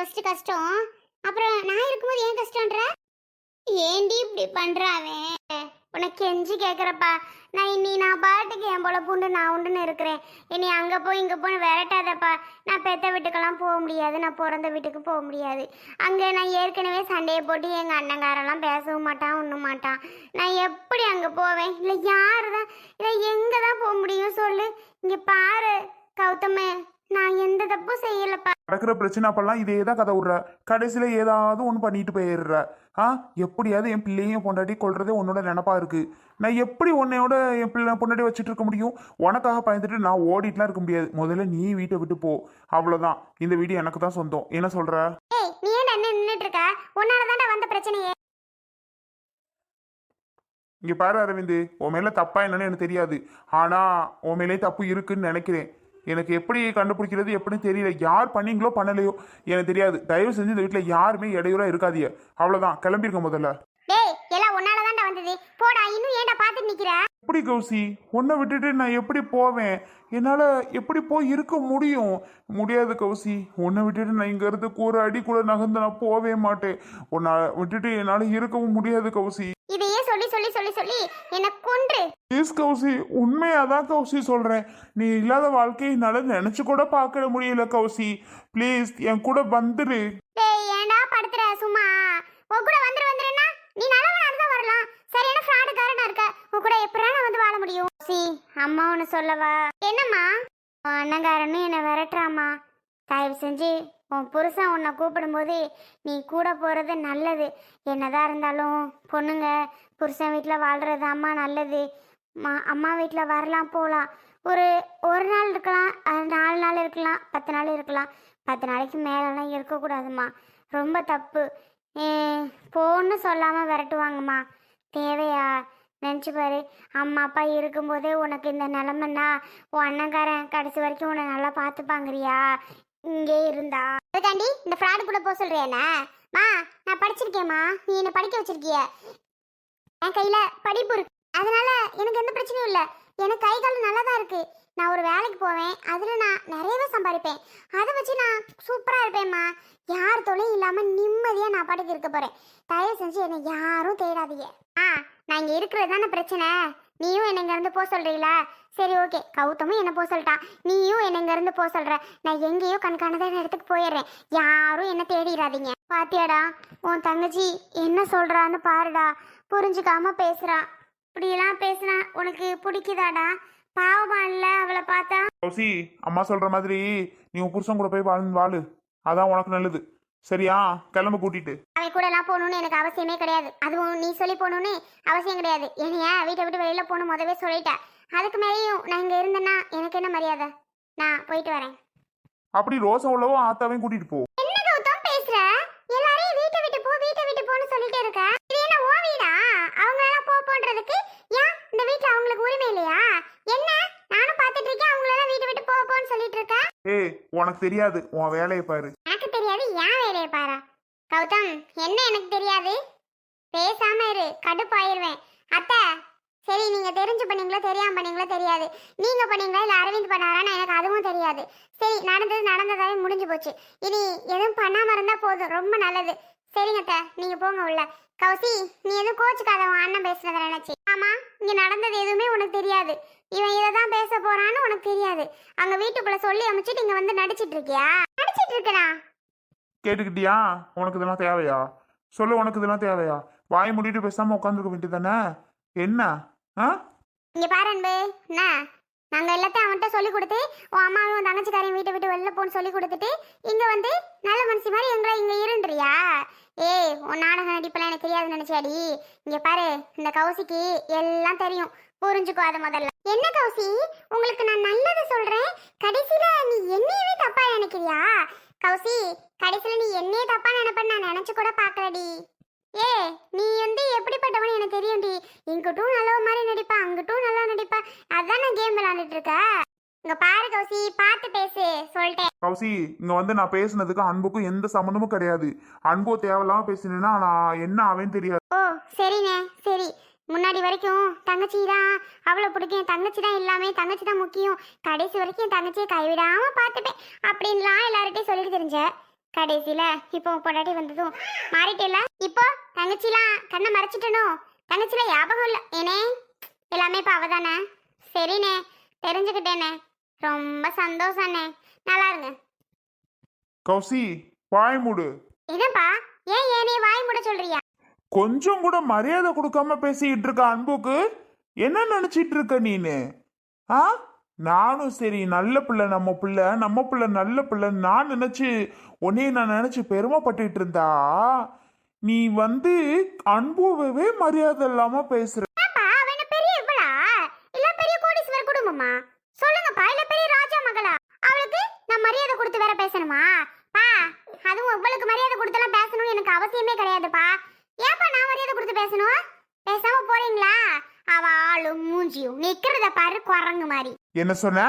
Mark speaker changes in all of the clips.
Speaker 1: First கஷ்டம். அப்புறம் நான் இருக்கும்போது ஏன் கஷ்டம்ன்ற? ஏண்டி இப்படி பண்றாவே உனக்கு கெஞ்சி கேட்குறப்பா நான் இனி நான் பாட்டுக்கு என் போல பூண்டு நான் உண்டுன்னு இருக்கிறேன். இனி அங்க போய் இங்க போய் விரட்டாதப்பா. நான் பெத்த வீட்டுக்கெல்லாம் போக முடியாது. நான் பிறந்த வீட்டுக்கு போக முடியாது. அங்கே நான் ஏற்கனவே சண்டையை போட்டு எங்க அண்ணங்காரெல்லாம் பேசவும் மாட்டான் ஒண்ணும் மாட்டான். நான் எப்படி அங்க போவேன்? இல்லை யாரு தான் இல்லை எங்க தான் போக முடியும்? சொல்லு. இங்கே பாரு கௌதமே. நான் எந்த தப்பும் செய்யலப்பா.
Speaker 2: நடக்கிற பிரச்சனை அப்பெல்லாம் இதே தான் கதை விடுற. கடைசியில ஏதாவது ஒன்று பண்ணிட்டு போயிடுற. ஆ? எப்படியாவது என் பிள்ளையும் பொண்டாட்டி கொள்றதே உன்னோட நினப்பா இருக்கு. நான் எப்படி உன்னையோட என் பிள்ளை பொண்டாட்டி வச்சுட்டு இருக்க முடியும்? உனக்காக பயந்துட்டு நான் ஓடிட்டுலாம் இருக்க முடியாது. முதல்ல நீ வீட்டை விட்டு போ. அவ்வளோதான் இந்த வீடு எனக்கு தான் சொந்தம். என்ன சொல்ற?
Speaker 1: ஏய் நீ ஏன் என்ன நின்னுட்டு இருக்க? உன்னால வந்த பிரச்சனையே.
Speaker 2: இங்க பாரு அரவிந்த். உன் மேல தப்பா என்னன்னு எனக்கு தெரியாது. ஆனா உன் மேலே தப்பு இருக்குன்னு நினைக்கிறேன். எனக்கு எப்படி கண்டுபிடிக்கிறது எப்படின்னு தெரியல. யார் பண்ணீங்களோ பண்ணலையோ. எனக்கு தெரியாது. தயவு செஞ்சு இந்த வீட்டில் யாருமே இடையூறாக இருக்காதீங்க. அவ்வளோதான் கிளம்பிருக்க முதல்ல
Speaker 1: டேய் எல்லாம் உன்னால தான்டா வந்தது போடா இன்னும் ஏன்டா பாத்துட்டு நிக்கிற
Speaker 2: எப்படி கௌசி? உன்னை விட்டுட்டு நான் எப்படி போவேன்? என்னால் எப்படி போய் இருக்க முடியும்? முடியாது கௌசி. உன்னை விட்டுட்டு நான் இங்க இருந்து கூற அடி கூட நகர்ந்து நான் போவே மாட்டேன். உன்னை விட்டுட்டு என்னால் இருக்கவும் முடியாது கௌசி.
Speaker 1: இதையே சொல்லி சொல்லி சொல்லி சொல்லி என்ன கொன்று.
Speaker 2: ப்ளீஸ் கௌசி உண்மையாதான் கௌசி சொல்கிறேன் நீ இல்லாத வாழ்க்கையை என்னால் நினச்சி கூட பார்க்க முடியல கௌசி. ப்ளீஸ் என் கூட வந்துரு.
Speaker 1: டேய் ஏன்டா படுத்துற சும்மா? உன் கூட வந்துரு வந்துருன்னா நீ நல்லவனா இருந்தா வரலாம் சரியான ஃப்ராடுக்காரனா இருக்க கூட எப்படா நான் வந்து வாழ முடியும்? சி அம்மா ஒன்று சொல்லவா? என்னம்மா? உன் அண்ணங்காரன்னு என்னை விரட்டுறாம்மா. தயவு செஞ்சு உன் புருஷன் உன்னை கூப்பிடும்போது நீ கூட போகிறது நல்லது. என்னதான் இருந்தாலும் பொண்ணுங்க புருஷன் வீட்டில் வாழ்கிறது அம்மா நல்லது. மா அம்மா வீட்டில் வரலாம் போகலாம் ஒரு ஒரு நாள் இருக்கலாம் நாலு நாள் இருக்கலாம் பத்து நாள் இருக்கலாம். பத்து நாளைக்கு மேலெல்லாம் இருக்கக்கூடாதும்மா. ரொம்ப தப்பு. போன்னு சொல்லாமல் விரட்டுவாங்கம்மா. தேவையா? நினச்சி பாரு அம்மா அப்பா இருக்கும்போதே உனக்கு இந்த நிலமைன்னா உன் அண்ணங்காரன் கடைசி வரைக்கும் உன்னை நல்லா பார்த்துப்பாங்கறியா? இங்கே இருந்தா. அதுக்காண்டி இந்த ஃப்ராடு கூட போக சொல்றியாண்ணா மா நான் படிச்சிருக்கேம்மா நீ என்னை படிக்க வச்சிருக்கிய? என் கையில் படிப்பு இருக்கு. அதனால எனக்கு எந்த பிரச்சனையும் இல்லை. எனக்கு கை கால் நல்லா தான் இருக்கு. நான் ஒரு வேலைக்கு போவேன். அதில் நான் நிறையவே சம்பாதிப்பேன். அதை வச்சு நான் சூப்பராக இருப்பேம்மா யார் தொலையும் இல்லாமல் நிம்மதியாக நான் பாட்டுக்கு இருக்க போகிறேன் தயவு செஞ்சு என்னை யாரும் தேடாதீங்க. ஆ நான் இங்கே இருக்கிறது தானே பிரச்சனை. நீயும் என்னை இங்கேருந்து போக சொல்கிறீங்களா சரி ஓகே. கௌதமும் என்ன போக சொல்லிட்டான் நீயும் என்னை இங்கேருந்து போக சொல்கிற நான் எங்கேயோ கண்காணதான இடத்துக்கு போயிடுறேன். யாரும் என்ன தேடிடாதீங்க. பாத்தியாடா உன் தங்கச்சி என்ன சொல்கிறான்னு பாருடா. புரிஞ்சுக்காம பேசுகிறா இப்படியெல்லாம் பேசுனா உனக்கு பிடிக்குதாடா? பாவமா இல்லை அவளை பார்த்தா?
Speaker 2: கௌசி அம்மா சொல்கிற மாதிரி நீ உன் புருஷன் கூட போய் வாழ்ந்து வாழு. அதான் உனக்கு நல்லது. சரியா? கிளம்ப கூட்டிட்டு.
Speaker 1: அவன் கூட எல்லாம் போகணும்னு எனக்கு அவசியமே கிடையாது. அதுவும் நீ சொல்லி போகணும்னு அவசியம் கிடையாது. என்னைய வீட்டை விட்டு வெளியில போகணும் முதவே சொல்லிட்டேன். அதுக்கு மேலேயும் நான் இங்க இருந்தேன்னா எனக்கு என்ன மரியாதை? நான் போயிட்டு வரேன்.
Speaker 2: அப்படி ரோசா உள்ளவோ ஆத்தாவையும் கூட்டிட்டு போ.
Speaker 1: என்ன கௌதம் பேசுற? எல்லாரையும் வீட்டை விட்டு போ வீட்டை விட்டு போன்னு சொல்லிட்டே இருக்க. இது என்ன ஓ வீடா? அவங்க எல்லாம் போ போன்றதுக்கு ஏன் இந்த வீட்ல அவங்களுக்கு உரிமை இல்லையா? என்ன? நானும் பார்த்துட்டு இருக்கேன் அவங்கள எல்லாம் வீட்டை விட்டு போ போன்னு சொல்லிட்டு இருக்க.
Speaker 2: ஏய் உனக்கு தெரியாது. உன் வேலையை பாரு.
Speaker 1: வேலையை பாரா கௌதம் என்ன எனக்கு தெரியாது? பேசாம இரு கடுப்பாயிருவேன் அத்தை சரி நீங்க தெரிஞ்சு பண்ணீங்களோ தெரியாம பண்ணீங்களோ தெரியாது. நீங்க பண்ணீங்களா இல்ல அரவிந்த் பண்ணாரான்னு எனக்கு அதுவும் தெரியாது. சரி நடந்தது நடந்ததாவே முடிஞ்சு போச்சு. இனி எதுவும் பண்ணாம இருந்தா போதும் ரொம்ப நல்லது. சரிங்க அத்தை நீங்க போங்க உள்ள. கௌசி நீ எதுவும் கோச்சுக்காத உன் அண்ணன் பேசுறத நினைச்சு. ஆமா இங்க நடந்தது எதுவுமே உனக்கு தெரியாது. இவன் இதை தான் பேச போறான்னு உனக்கு தெரியாது. அங்க வீட்டுக்குள்ள சொல்லி அமைச்சிட்டு இங்க வந்து நடிச்சிட்டு இருக்கியா? நடிச்சிட்டு இருக்கனா?
Speaker 2: கேட்டுக்கிட்டியா? உனக்கு இதெல்லாம் தேவையா? சொல்லு உனக்கு இதெல்லாம் தேவையா? வாய் மூடிட்டு பேசாம உட்காந்துருக்க வேண்டியதானே என்ன? ஆ?
Speaker 1: இங்க பாரு அன்பு. என்ன? நாங்க எல்லாத்தையும் அவன்கிட்ட சொல்லி கொடுத்து உன் அம்மாவும் உன் தங்கச்சிக்காரையும் வீட்டை விட்டு வெளில போன்னு சொல்லி கொடுத்துட்டு இங்க வந்து நல்ல மனுஷி மாதிரி எங்களை இங்க இருன்றியா? ஏய் உன் நாடக நடிப்பெல்லாம் எனக்கு தெரியாது நினைச்சாடி இங்க பாரு இந்த கௌசிக்கு எல்லாம் தெரியும். புரிஞ்சுக்கோ அது முதல்ல. என்ன கௌசி? உங்களுக்கு நான் நல்லது சொல்றேன். கடைசியில நீ என்னையவே தப்பா நினைக்கிறியா? கௌசி கடைசியில நீ என்னையே தப்பா நினைப்பேன்னு நான் நினைச்சு கூட பார்க்கலடி. ஏ நீ வந்து எப்படிப்பட்டவன் எனக்கு தெரியும்டி. இங்கிட்டும் நல்லவ மாதிரி நடிப்பா அங்கிட்டும் நல்லா நடிப்பா. அதான் நான் கேம் விளையாண்டுட்டு இருக்க. இங்க பாரு கௌசி பார்த்து பேசு சொல்லிட்டேன்.
Speaker 2: கௌசி இங்க வந்து நான் பேசுனதுக்கு அன்புக்கும் எந்த சம்மந்தமும் கிடையாது. அன்பு தேவையில்லாம பேசினேன்னா நான் என்ன ஆவேன்னு தெரியாது.
Speaker 1: ஓ சரிண்ணே சரி. முன்னாடி வரைக்கும் தங்கச்சி தான். அவ்வளோ பிடிக்கும். என் தங்கச்சி தான் எல்லாமே. தங்கச்சி தான் முக்கியம். கடைசி வரைக்கும் என் தங்கச்சியை கைவிடாம பார்த்துப்பேன். அப்படின்லாம் எல்லார்கிட்டையும் சொல்லிட்டு தெரிஞ்ச. கடைசியில இப்போ பொண்டாட்டி வந்ததும் மாறிட்டேல இப்போ தங்கச்சிலாம் கண்ணை மறைச்சிட்டனோ? தங்கச்சில ஞாபகம் இல்லை. ஏனே? எல்லாமே இப்போ அவதானே? சரிண்ணே தெரிஞ்சுக்கிட்டேனே. ரொம்ப சந்தோஷண்ணே. நல்லா இருங்க.
Speaker 2: கௌசி வாய் மூடு.
Speaker 1: என்னப்பா? ஏன் ஏனே வாய் மூட சொல்றியா?
Speaker 2: கொஞ்சம் கூட மரியாதை கொடுக்காம பேசிக்கிட்டு இருக்க அன்புக்கு என்ன நினைச்சிட்டு இருக்க நீனு? ஆ? நானும் சரி நல்ல பிள்ளை நம்ம பிள்ளை நம்ம பிள்ளை நல்ல பிள்ளை. நான் நினைச்சு உன்னைய நான் நினச்சி பெருமைப்பட்டுட்டு இருந்தா? நீ வந்து அன்புவே மரியாதை இல்லாம பேசுற.
Speaker 1: அப்பா அவ என்ன பெரிய கோடீஸ்வரர் குடும்பமா? சொல்லுங்கப்பா இல்ல பெரிய ராஜா மகளா? அவளுக்கு நான் மரியாதை கொடுத்து வேற பேசணுமா? பா அதுவும் இவளுக்கு மரியாதை கொடுத்தெல்லாம் பேசணும்னு எனக்கு அவசியமே கிடையாதுப்பா. ஏன்ப்பா நான் மரியாதை கொடுத்து பேசணும்? பேசாம போறீங்களா? அவ ஆளும் மூஞ்சியும் நிக்கிறத பாரு குரங்கு மாதிரி.
Speaker 2: என்ன சொன்ன?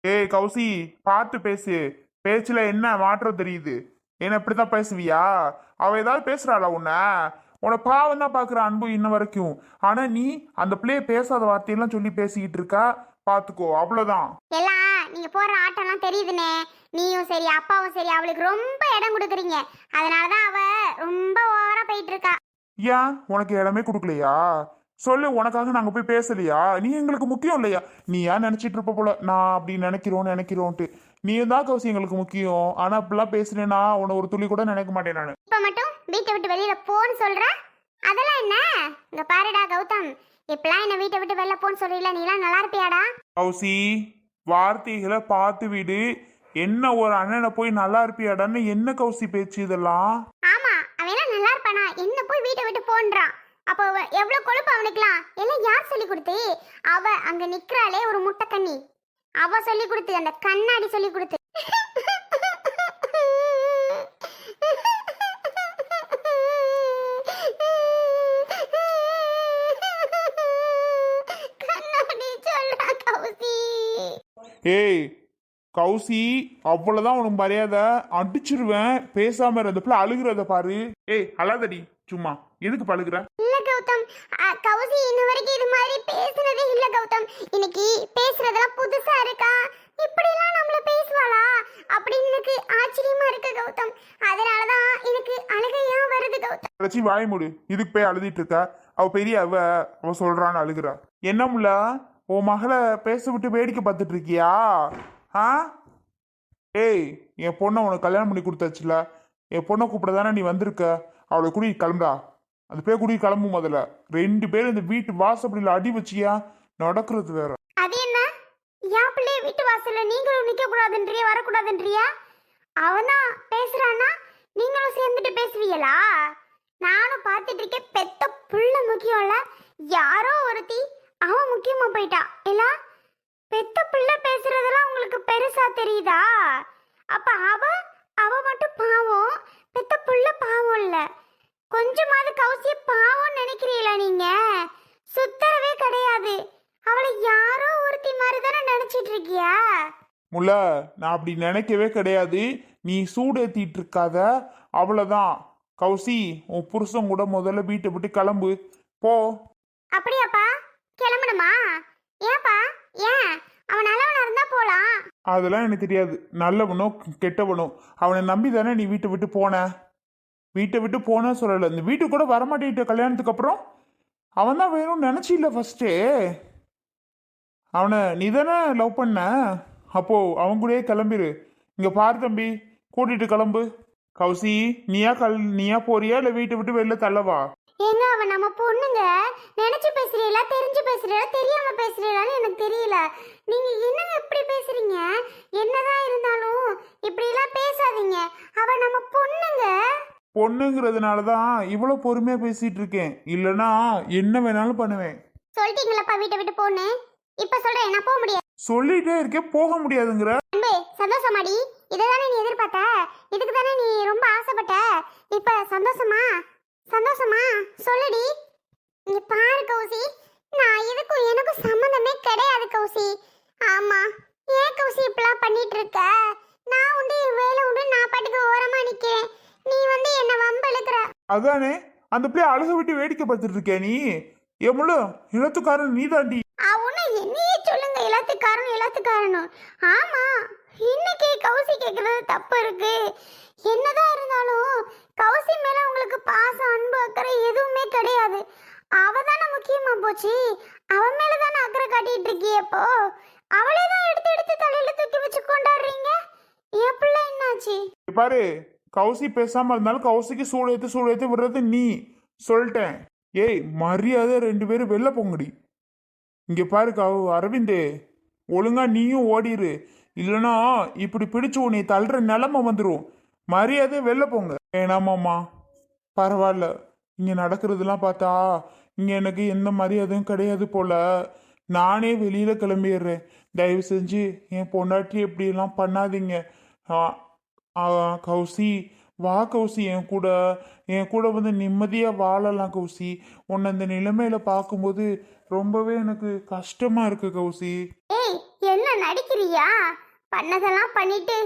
Speaker 2: ஏய் கௌசி பார்த்து பேசு. பேச்சுல என்ன மாற்றம் தெரியுது? என்ன இப்படித்தான் பேசுவியா? அவ ஏதாவது பேசுறாளா உன்ன? உன பாவம் தான் பாக்குற அன்பு இன்ன வரைக்கும். ஆனா நீ அந்த பிள்ளைய பேசாத வார்த்தையெல்லாம் சொல்லி பேசிக்கிட்டு இருக்கா? பாத்துக்கோ அவ்வளவுதான்.
Speaker 1: எல்லாம் நீங்க போற ஆட்டம்லாம் தெரியுதுனே. நீயும் சரி அப்பாவும் சரி அவளுக்கு ரொம்ப இடம் கொடுக்குறீங்க. அதனாலதான் அவ ரொம்ப ஓவரா போயிட்டு இருக்கா.
Speaker 2: ஏன்? உனக்கு இடமே கொடுக்கலையா? சொல்லு உனக்காக நாங்க போய் பேசலையா? நீ எங்களுக்கு முக்கியம் இல்லையா? நீ ஏன் நினைச்சிட்டு இருப்ப போல? நான் அப்படி நினைக்கிறோம் நினைக்கிறோன்ட்டு. நீ தான் கௌசி எங்களுக்கு முக்கியம். ஆனா அப்படிலாம் பேசுனேன்னா உன்னை ஒரு துளி கூட நினைக்க மாட்டேன் நான்.
Speaker 1: இப்ப மட்டும் வீட்டை விட்டு வெளியில போன்னு சொல்ற? அதெல்லாம் என்ன? இங்க பாருடா கௌதம். இப்பெல்லாம் என்ன வீட்டை விட்டு வெளில போன்னு சொல்றீல நீலாம் நல்லா இருப்பியாடா?
Speaker 2: கௌசி வார்த்தைகளை பார்த்து விடு. என்ன ஒரு அண்ணனை போய் நல்லா இருப்பியாடான்னு என்ன கௌசி பேச்சு இதெல்லாம்?
Speaker 1: ஆமா அவன் எல்லாம் நல்லா இருப்பானா? என்ன போய் வீட்டை விட்டு போன்றான்? அப்போ அவ- எவ்வளவு கொழுப்பு அவனுக்குலாம் எல்லாம் யார் சொல்லி கொடுத்து? அவ அங்க நிக்கிறாளே ஒரு முட்டை கண்ணி. அவ சொல்லி கொடுத்து அந்த கண்ணாடி சொல்லி கொடுத்து.
Speaker 2: ஏய் கௌசி அவ்வளவுதான் உனக்கு மரியாதை. அடிச்சிருவேன். பேசாம இருந்தப்பல பிள்ளை அழுகிறத பாரு. ஏய் அழாதடி. சும்மா. எதுக்கு பழுகுற?
Speaker 1: கௌதம். கௌசி இன்ன வரைக்கும் இது மாதிரி பேசுனதே இல்ல கௌதம். இன்னைக்கு பேசுறதெல்லாம் புதுசா இருக்கா? இப்படிலாம் நம்மள பேசுவாளா? அப்படின்னு எனக்கு ஆச்சரியமா இருக்கு கௌதம். அதனாலதான் எனக்கு அழுகையா வருது கௌதம்.
Speaker 2: வச்சு வாய் மூடு. இதுக்கு போய் அழுதிட்டு இருக்க? அவ பெரிய அவ அவ சொல்றான்னு அழுகுறா. என்ன முல்ல? உன் மகளை பேச விட்டு வேடிக்கை பார்த்துட்டு இருக்கியா? ஆ? ஏய் என் பொண்ணை உனக்கு கல்யாணம் பண்ணி கொடுத்தாச்சுல. என் பொண்ணை கூப்பிட தானே நீ வந்திருக்க? அவளை குடி கிளம்புடா. அந்த பேர் குடி கிளம்பும் முதல்ல ரெண்டு பேரும் இந்த வீட்டு வாசப்படியில் அடி வச்சியா? நடக்கிறது வேற.
Speaker 1: அது என்ன? என் பிள்ளைய வீட்டு வாசல்ல நீங்களும் நிக்க கூடாதுன்றியா வரக்கூடாதுன்றியா? அவனா பேசுறான்னா நீங்களும் சேர்ந்துட்டு பேசுவீங்களா? நானும் பார்த்துட்டு இருக்கேன் பெத்த புள்ள முக்கியம்ல. யாரோ ஒருத்தி அவன் முக்கியமா போயிட்டா. இல்ல பெத்த புள்ள பேசுறதெல்லாம் உங்களுக்கு பெருசா தெரியுதா? அப்ப அவ அவ மட்டும் பாவம் பெத்த புள்ள பாவம் இல்லை. கொஞ்சமாவது கௌசிய பாவம் நினைக்கிறீங்களா நீங்க? சுத்தரவே கிடையாது. அவளை யாரோ ஒருத்தி மாதிரி தானே நினைச்சிட்டு இருக்கியா
Speaker 2: முல்ல நான் அப்படி நினைக்கவே கிடையாது. நீ சூடேத்திட்டு இருக்காத அவ்வளோதான் கௌசி உன் புருஷன் கூட முதல்ல வீட்டை விட்டு கிளம்பு. போ.
Speaker 1: அப்படியாப்பா? கிளம்பணுமா? ஏன்பா ஏன்? அவன் நல்லவனா இருந்தா போலாம்.
Speaker 2: அதெல்லாம் எனக்கு தெரியாது. நல்லவனோ கெட்டவனோ. அவனை நம்பி தானே நீ வீட்டை விட்டு போன? வீட்டை விட்டு போன சொல்லலை. இந்த வீட்டுக்கு கூட வரமாட்டேட்ட கல்யாணத்துக்கு அப்புறம். அவன் தான் வேணும்னு நினச்சில்ல ஃபஸ்ட்டே அவனை நீ தானே லவ் பண்ண? அப்போ அவன் கூடயே கிளம்பிரு. இங்கே பாரு தம்பி கூட்டிட்டு கிளம்பு. கௌசி நீயா கல் நீயா போறியா? இல்லை வீட்டை விட்டு வெளில தள்ளவா?
Speaker 1: ஏங்க அவன் நம்ம பொண்ணுங்க. நினைச்சு பேசுறீங்களா தெரிஞ்சு பேசுறீங்களா தெரியாம பேசுறீங்களான்னு எனக்கு தெரியல. நீங்க என்னங்க இப்படி பேசுறீங்க? என்னதான் இருந்தாலும் இப்படி எல்லாம் பேசாதீங்க. அவ நம்ம பொண்ணுங்க.
Speaker 2: பொண்ணுங்கிறதுனால தான் இவ்வளோ பொறுமையாக பேசிட்டு இருக்கேன். இல்லைன்னா என்ன வேணாலும் பண்ணுவேன்.
Speaker 1: சொல்லிட்டீங்களப்பா வீட்டை விட்டு போன்னு? இப்ப சொல்றேன் நான் போக முடியாது.
Speaker 2: சொல்லிட்டே இருக்கேன் போக முடியாதுங்கிற.
Speaker 1: அன்பே சந்தோஷமாடி. இதை தானே நீ எதிர்பார்த்த? இதுக்கு தானே நீ ரொம்ப ஆசைப்பட்ட? இப்ப சந்தோஷமா? சந்தோஷமா? சொல்லுடி. இங்க பாரு கௌசி. நான் இதுக்கும் எனக்கும் சம்மந்தமே கிடையாது கௌசி. ஆமா. ஏன் கௌசி இப்படிலாம் பண்ணிட்டு இருக்க? நான் உண்டு என் வேலை உண்டு நான் பாட்டுக்கு ஓரமா நிக்கிறேன். நீ வந்து என்ன வம்பழுக்கிற
Speaker 2: அதானே? அந்த பிள்ளை அழுக விட்டு வேடிக்கை பார்த்துட்டு இருக்கே நீ. எவ்வளோ இழத்துக்காரன் நீ தாண்டி
Speaker 1: அவனு என்னையே சொல்லுங்க இழத்துக்காரன் இழத்துக்காரனும் ஆமா இன்னைக்கு கௌசி கேட்கறது தப்பு இருக்கு. என்னதான் இருந்தாலும் கௌசி மேல உங்களுக்கு பாசம் அன்பு அக்கறை எதுவுமே கிடையாது. அவ தானே முக்கியமா போச்சு. அவ மேல தானே அக்கறை காட்டிட்டு இருக்கிய இப்போ? அவளே தான் எடுத்து எடுத்து தலையில தூக்கி வச்சு கொண்டாடுறீங்க. என் பிள்ளை என்னாச்சு?
Speaker 2: பாரு கௌசி பேசாம இருந்தாலும் கௌசிக்கு சூடு ஏத்து விடுறது நீ. சொல்லிட்டேன். ஏய் மரியாதை ரெண்டு பேரும் வெளில போங்கடி. இங்க பாரு கவு அரவிந்து. ஒழுங்கா நீயும் ஓடிரு. இல்லைனா இப்படி பிடிச்சு உன்னை தள்ளுற நிலமை வந்துடும் மரியாதை வெளில போங்க. ஏனாமாம்மா பரவாயில்ல. இங்கே நடக்கிறதெல்லாம் பார்த்தா இங்கே எனக்கு எந்த மரியாதையும் கிடையாது போல. நானே வெளியில் கிளம்பிடுறேன். தயவு செஞ்சு என் பொண்டாட்டி இப்படி பண்ணாதீங்க. ஆ, கௌசி. வா கௌசி. என் கூட என் கூட வந்து நிம்மதியா வாழலாம் கௌசி. உன்னை இந்த நிலைமையில பார்க்கும்போது ரொம்பவே எனக்கு கஷ்டமா இருக்கு கௌசி.
Speaker 1: ஏய் என்ன நடிக்கிறியா? பண்ணதெல்லாம் பண்ணிட்டு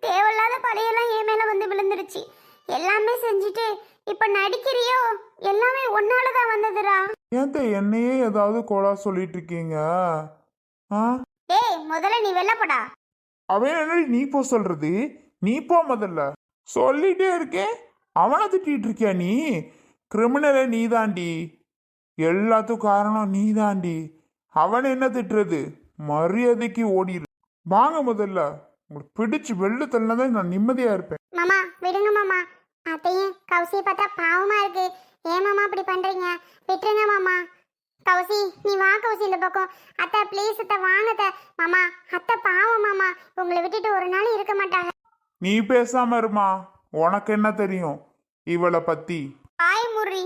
Speaker 1: தேவையில்லாத பழையெல்லாம் என் மேல வந்து விழுந்துருச்சு. எல்லாமே செஞ்சுட்டு இப்ப நடிக்கிறியோ? எல்லாமே உன்னால தான் வந்ததுடா.
Speaker 2: ஏன் என்னையே ஏதாவது கோலா சொல்லிட்டு இருக்கீங்க ஆ?
Speaker 1: டேய் முதல்ல நீ வெள்ளப்படா
Speaker 2: அவன் என்னடி நீ போ சொல்றது? நீ போ முதல்ல. சொல்லிட்டே இருக்கே. அவனை திட்டிகிட்டு இருக்கியா நீ? கிரிமினலை நீ தாண்டி எல்லாத்துக்கும் காரணம் நீ தாண்டி அவனை என்ன திட்டுறது? மரியாதைக்கு ஓடிடு வாங்க முதல்ல. உங்களுக்கு பிடிச்சு வெள்ளு தள்ளதான் நான் நிம்மதியா இருப்பேன்.
Speaker 1: மாமா விடுங்க மாமா. அத்தையும் கௌசியை பார்த்தா பாவமா இருக்கு. ஏன் மாமா இப்படி பண்றீங்க? விட்டுருங்க மாமா. கௌசி நீ வா கௌசி இந்த பக்கம். அத்தை ப்ளீஸ் அத்தை வாங்க அத்தை. மாமா அத்தை பாவம் மாமா. உங்களை விட்டுட்டு ஒரு நாள் இருக்க மாட்டாங்க.
Speaker 2: நீ பேசாம இருமா. உனக்கு என்ன தெரியும்? இவளை பத்தி.
Speaker 1: ஆய் முறி.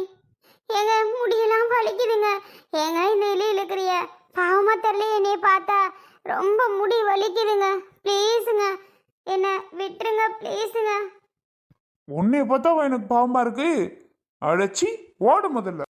Speaker 1: ஏங்க முடியெல்லாம் வலிக்குதுங்க. ஏங்க இந்த இலி இழுக்கிறிய பாவமா தெரியல என்னைய பார்த்தா. ரொம்ப முடி வலிக்குதுங்க. ப்ளீஸுங்க. என்ன விட்டுருங்க ப்ளீஸுங்க.
Speaker 2: உன்னைய பார்த்தா எனக்கு பாவமா இருக்கு. அழைச்சி ஓடு முதல்ல.